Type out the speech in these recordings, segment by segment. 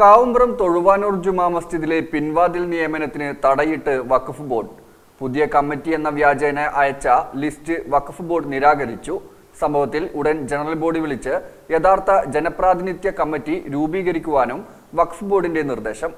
കാവുംപുറം തൊഴുവാനൂർ ജുമാ മസ്ജിദിലെ പിൻവാതിൽ നിയമനത്തിന് തടയിട്ട് വഖഫ് ബോർഡ്. പുതിയ കമ്മിറ്റി എന്ന വ്യാജേന അയച്ച ലിസ്റ്റ് വഖഫ് ബോർഡ് നിരാകരിച്ചു. സംഭവത്തിൽ ഉടൻ ജനറൽ ബോഡി വിളിച്ച് യഥാർത്ഥ ജനപ്രാതിനിധ്യ കമ്മിറ്റി രൂപീകരിക്കുവാനും വഖഫ് ബോർഡിന്റെ നിർദ്ദേശം.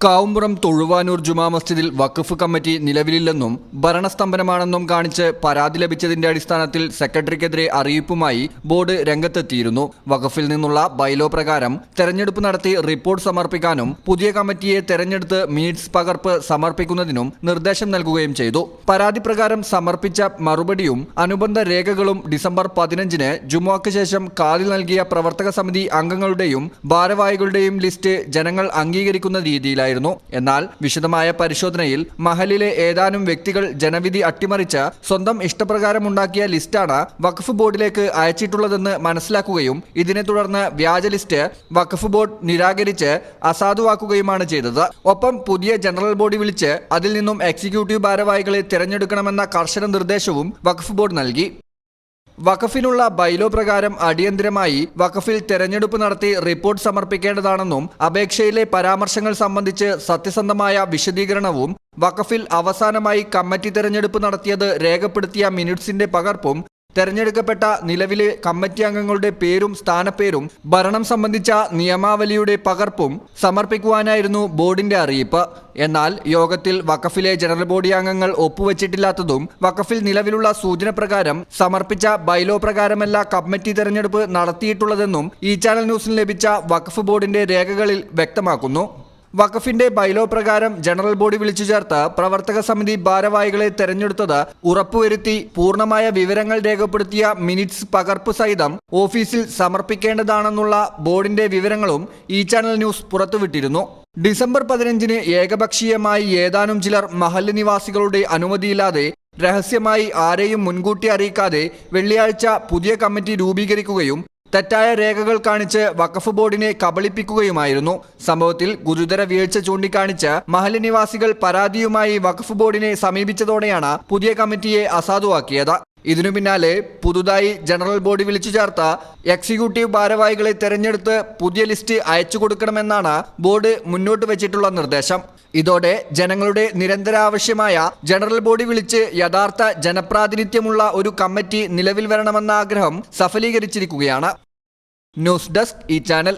കാവുംപുറം തൊഴുവാനൂർ ജുമാ മസ്ജിദിൽ വഖഫ് കമ്മിറ്റി നിലവിലില്ലെന്നും ഭരണസ്തംഭനമാണെന്നും കാണിച്ച് പരാതി ലഭിച്ചതിന്റെ അടിസ്ഥാനത്തിൽ സെക്രട്ടറിക്കെതിരെ അറിയിപ്പുമായി ബോർഡ് രംഗത്തെത്തിയിരുന്നു. വഖഫിൽ നിന്നുള്ള ബൈലോ പ്രകാരം തെരഞ്ഞെടുപ്പ് നടത്തി റിപ്പോർട്ട് സമർപ്പിക്കാനും പുതിയ കമ്മിറ്റിയെ തെരഞ്ഞെടുത്ത് മീറ്റ്സ് പകർപ്പ് സമർപ്പിക്കുന്നതിനും നിർദ്ദേശം നൽകുകയും ചെയ്തു. പരാതി പ്രകാരം സമർപ്പിച്ച മറുപടിയും അനുബന്ധ രേഖകളും ഡിസംബർ പതിനഞ്ചിന് ജുമാക്ക് ശേഷം കാലിൽ നൽകിയ പ്രവർത്തക സമിതി അംഗങ്ങളുടെയും ഭാരവാഹികളുടെയും ലിസ്റ്റ് ജനങ്ങൾ അംഗീകരിക്കുന്ന രീതിയിലായിരുന്നു എന്നാൽ വിശദമായ പരിശോധനയിൽ മഹലിലെ ഏതാനും വ്യക്തികൾ ജനവിധി അട്ടിമറിച്ച് സ്വന്തം ഇഷ്ടപ്രകാരം ഉണ്ടാക്കിയ ലിസ്റ്റാണ് വഖഫ് ബോർഡിലേക്ക് അയച്ചിട്ടുള്ളതെന്ന് മനസ്സിലാക്കുകയും ഇതിനെ തുടർന്ന് വ്യാജ ലിസ്റ്റ് വഖഫ് ബോർഡ് നിരാകരിച്ച് അസാധുവാക്കുകയുമാണ് ചെയ്തത്. ഒപ്പം പുതിയ ജനറൽ ബോഡി വിളിച്ച് അതിൽ നിന്നും എക്സിക്യൂട്ടീവ് ഭാരവാഹികളെ തിരഞ്ഞെടുക്കണമെന്ന കർശന നിർദ്ദേശവും വഖഫ് ബോർഡ് നൽകി. വഖഫിനുള്ള ബൈലോ പ്രകാരം അടിയന്തരമായി വഖഫിൽ തെരഞ്ഞെടുപ്പ് നടത്തി റിപ്പോർട്ട് സമർപ്പിക്കേണ്ടതാണെന്നും അപേക്ഷയിലെ പരാമർശങ്ങൾ സംബന്ധിച്ച് സത്യസന്ധമായ വിശദീകരണവും വഖഫിൽ അവസാനമായി കമ്മിറ്റി തെരഞ്ഞെടുപ്പ് നടത്തിയത് രേഖപ്പെടുത്തിയ മിനിറ്റ്സിന്റെ പകർപ്പും തെരഞ്ഞെടുക്കപ്പെട്ട നിലവിലെ കമ്മിറ്റി അംഗങ്ങളുടെ പേരും സ്ഥാനപ്പേരും ഭരണം സംബന്ധിച്ച നിയമാവലിയുടെ പകർപ്പും സമർപ്പിക്കുവാനായിരുന്നു ബോർഡിന്റെ അറിയിപ്പ്. എന്നാൽ യോഗത്തിൽ വഖഫിലെ ജനറൽ ബോഡി അംഗങ്ങൾ ഒപ്പുവച്ചിട്ടില്ലാത്തതും വഖഫിൽ നിലവിലുള്ള സൂചന പ്രകാരം സമർപ്പിച്ച ബൈലോ പ്രകാരമല്ല കമ്മിറ്റി തെരഞ്ഞെടുപ്പ് നടത്തിയിട്ടുള്ളതെന്നും ഈ ചാനൽ ന്യൂസിന് ലഭിച്ച വഖഫ് ബോർഡിന്റെ രേഖകളിൽ വ്യക്തമാക്കുന്നു. വഖഫിന്റെ ബൈലോ പ്രകാരം ജനറൽ ബോഡി വിളിച്ചു ചേർത്ത് പ്രവർത്തക സമിതി ഭാരവാഹികളെ തെരഞ്ഞെടുത്തത് ഉറപ്പുവരുത്തി പൂർണമായ വിവരങ്ങൾ രേഖപ്പെടുത്തിയ മിനിറ്റ്സ് പകർപ്പ് സഹിതം ഓഫീസിൽ സമർപ്പിക്കേണ്ടതാണെന്നുള്ള ബോർഡിന്റെ വിവരങ്ങളും ഈ ചാനൽ ന്യൂസ് പുറത്തുവിട്ടിരുന്നു. ഡിസംബർ പതിനഞ്ചിന് ഏകപക്ഷീയമായി ഏതാനും ചിലർ മഹല്ല് നിവാസികളുടെ അനുമതിയില്ലാതെ രഹസ്യമായി ആരെയും മുൻകൂട്ടി അറിയിക്കാതെ വെള്ളിയാഴ്ച പുതിയ കമ്മിറ്റി രൂപീകരിക്കുകയും തെറ്റായ രേഖകൾ കാണിച്ച് വഖഫ് ബോർഡിനെ കബളിപ്പിക്കുകയുമായിരുന്നു. സംഭവത്തിൽ ഗുരുതര വീഴ്ച ചൂണ്ടിക്കാണിച്ച് മഹല്ല് നിവാസികൾ പരാതിയുമായി വഖഫ് ബോർഡിനെ സമീപിച്ചതോടെയാണ് പുതിയ കമ്മിറ്റിയെ അസാധുവാക്കിയത്. ഇതിനു പിന്നാലെ പുതുതായി ജനറൽ ബോഡി വിളിച്ചു ചേർത്ത എക്സിക്യൂട്ടീവ് ഭാരവാഹികളെ തെരഞ്ഞെടുത്ത് പുതിയ ലിസ്റ്റ് അയച്ചു കൊടുക്കണമെന്നാണ് ബോർഡ് മുന്നോട്ട് വെച്ചിട്ടുള്ള നിർദ്ദേശം. ഇതോടെ ജനങ്ങളുടെ നിരന്തരാവശ്യമായ ജനറൽ ബോഡി വിളിച്ച് യഥാർത്ഥ ജനപ്രാതിനിധ്യമുള്ള ഒരു കമ്മിറ്റി നിലവിൽ വരണമെന്ന ആഗ്രഹം സഫലീകരിച്ചിരിക്കുകയാണ്. ന്യൂസ് ഡെസ്ക് ഈ channel.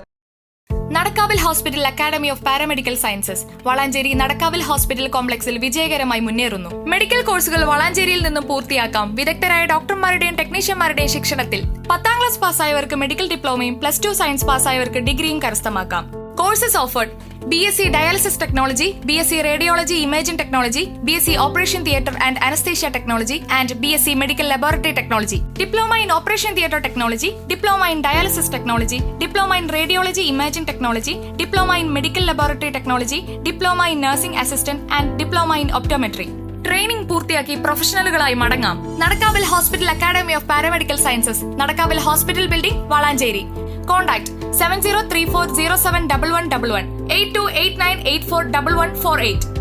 Nadakkavil hospital academy of paramedical sciences Valanchery Nadakkavil hospital കോംപ്ലക്സിൽ വിജയകരമായി മുന്നേറുന്നു. മെഡിക്കൽ കോഴ്സുകൾ വളാഞ്ചേരിയിൽ നിന്നും പൂർത്തിയാക്കാം. വിദഗ്ധരായ ഡോക്ടർമാരുടെയും ടെക്നീഷ്യന്മാരുടെയും ശിക്ഷണത്തിൽ പത്താം ക്ലാസ് പാസ്സായവർക്ക് മെഡിക്കൽ ഡിപ്ലോമയും പ്ലസ് ടു സയൻസ് പാസ്സായവർക്ക് ഡിഗ്രിയും കരസ്ഥമാക്കാം. Courses offered B S C dialysis technology B S C radiology imaging technology B S C operation theatre and anaesthesia technology and B S C medical laboratory technology diploma in operation theatre technology diploma in dialysis technology diploma in radiology imaging technology diploma in medical laboratory technology diploma in nursing assistant and diploma in optometry training പൂർത്തിയാക്കി പ്രൊഫഷണലുകളായി മടങ്ങാം. Nadakkavil hospital academy of paramedical sciences Nadakkavil hospital building Valanchery contact seven zero three four zero seven double one double one eight two eight nine eight four double one four eight